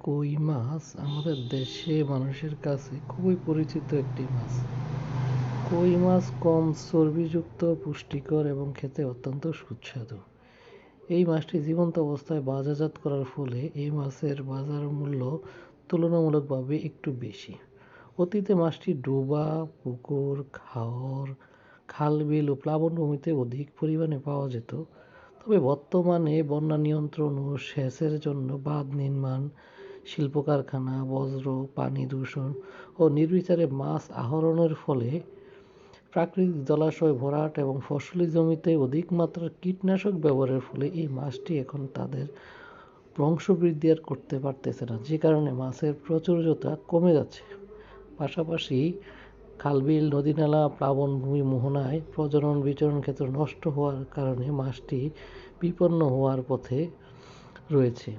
কই মাছ? আমাদের দেশে মানুষের কাছে খুবই পরিচিত একটি মাছ। কই মাছ কম চর্বিযুক্ত, পুষ্টিকর এবং খেতে অত্যন্ত সুস্বাদু। এই মাছটি জীবন্ত অবস্থায় বাজারজাত করার ফলে এই মাছের বাজার মূল্য তুলনামূলকভাবে একটু বেশি। অতীতে মাছটি ডোবা, পুকুর, খাওর খাল বিল ও প্লাবনভূমিতে অধিক পরিমাণে পাওয়া যেত। তবে বর্তমানে বন্যা নিয়ন্ত্রণ ও সেচের জন্য বাঁধ নির্মাণ শিল্প কারখানা বজ্র পানি দূষণ ও নির্বিচারে মাছ আহরণের ফলে প্রাকৃতিক জলাশয় ভরাট এবং ফসলি জমিতে অধিক মাত্রার কীটনাশক ব্যবহারের ফলে এই মাছটি এখন তাদের বংশবৃদ্ধি আর করতে পারতেছে না। যে কারণে মাছের প্রচুরতা কমে যাচ্ছে। পাশাপাশি খালবিল, নদীনালা প্লাবনভূমি মোহনায় প্রজনন বিচরণ ক্ষেত্র নষ্ট হওয়ার কারণে মাছটি বিপন্ন হওয়ার পথে রয়েছে।